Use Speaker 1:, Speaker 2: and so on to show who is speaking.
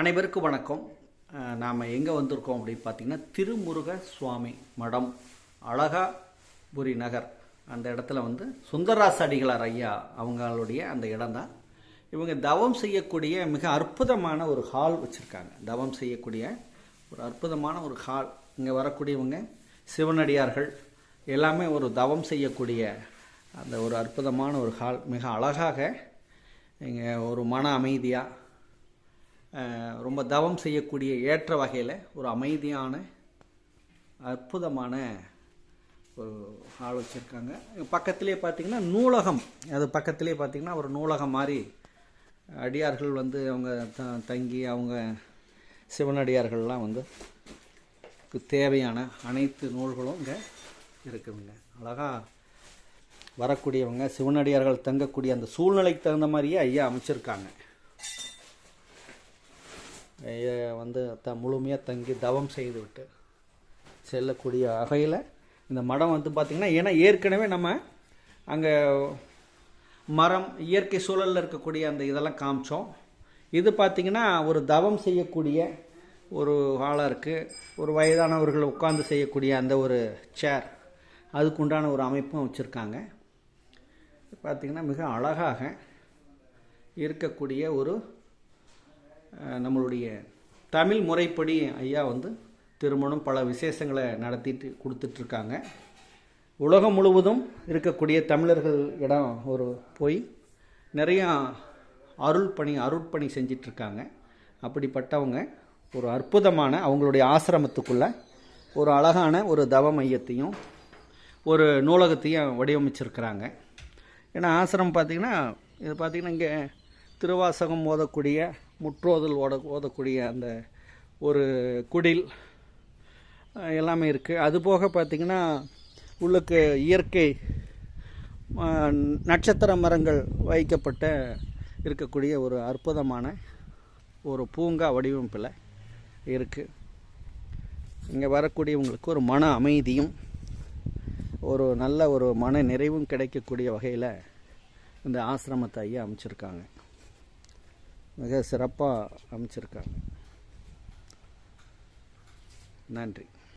Speaker 1: அனைவருக்கும் வணக்கம். நாம் எங்கே வந்திருக்கோம் அப்படின்னு பார்த்தீங்கன்னா திருமுருக சுவாமி மடம் அழகாபுரி நகர். அந்த இடத்துல வந்து சுந்தராச அடிகளார் ஐயா அவங்களுடைய அந்த இடம்தான். இவங்க தவம் செய்யக்கூடிய மிக அற்புதமான ஒரு ஹால் வச்சுருக்காங்க. தவம் செய்யக்கூடிய ஒரு அற்புதமான ஒரு ஹால் இங்கே வரக்கூடியவங்க சிவனடியார்கள் எல்லாமே ஒரு தவம் செய்யக்கூடிய அந்த ஒரு அற்புதமான ஒரு ஹால் மிக அழகாக இங்கே ஒரு மன அமைதியாக ரொம்ப தவம் செய்யக்கூடிய ஏற்ற வகையில் ஒரு அமைதியான அற்புதமான ஒரு ஆள் வச்சுருக்காங்க. பக்கத்திலே பார்த்தீங்கன்னா நூலகம். அது பக்கத்திலே பார்த்தீங்கன்னா ஒரு நூலகம் மாதிரி அடியார்கள் வந்து அவங்க த தங்கி அவங்க சிவனடியார்கள்லாம் வந்து தேவையான அனைத்து நூல்களும் இங்கே இருக்குதுங்க. அழகாக வரக்கூடியவங்க சிவனடியார்கள் தங்கக்கூடிய அந்த சூழ்நிலைக்கு தகுந்த மாதிரியே ஐயா அமைச்சிருக்காங்க. வந்து த முழுமையாக தங்கி தவம் செய்து விட்டு செல்லக்கூடிய வகையில் இந்த மடம் வந்து பார்த்திங்கன்னா ஏன்னா ஏற்கனவே நம்ம அங்கே மரம் இயற்கை சூழலில் இருக்கக்கூடிய அந்த இதெல்லாம் காமிச்சோம். இது பார்த்திங்கன்னா ஒரு தவம் செய்யக்கூடிய ஒரு ஹாலாக இருக்குது ஒரு வயதானவர்கள் உட்காந்து செய்யக்கூடிய அந்த ஒரு சேர் அதுக்குண்டான ஒரு அமைப்பும் வச்சுருக்காங்க. பார்த்திங்கன்னா மிக அழகாக இருக்கக்கூடிய ஒரு நம்மளுடைய தமிழ் முறைப்படி ஐயா வந்து திருமணம் பல விசேஷங்களை நடத்திட்டு கொடுத்துட்ருக்காங்க. உலகம் முழுவதும் இருக்கக்கூடிய தமிழர்கள் இடம் ஒரு போய். நிறையா அருள் பணி அருட்பணி செஞ்சிட்ருக்காங்க. அப்படிப்பட்டவங்க ஒரு அற்புதமான அவங்களுடைய ஆசிரமத்துக்குள்ளே ஒரு அழகான ஒரு தவ மையத்தையும் ஒரு நூலகத்தையும் வடிவமைச்சிருக்கிறாங்க. ஏன்னா ஆசிரமம் பார்த்திங்கன்னா இது பார்த்திங்கன்னா இங்கே திருவாசகம் மோதக்கூடிய முற்றோதல் ஓட ஓதக்கூடிய அந்த ஒரு குடில் எல்லாமே இருக்குது அதுபோக பார்த்திங்கன்னா உள்ளுக்கு இயற்கை நட்சத்திர மரங்கள் வைக்கப்பட்ட இருக்கக்கூடிய ஒரு அற்புதமான ஒரு பூங்கா வடிவமைப்பில் இருக்குது இங்கே வரக்கூடியவங்களுக்கு ஒரு மன அமைதியும் ஒரு நல்ல ஒரு மன நிறைவும் கிடைக்கக்கூடிய வகையில் இந்த ஆசிரமத்தை ஐயா அமைச்சிருக்காங்க. மிக சிறப்பாக அமைச்சிருக்காங்க. நன்றி.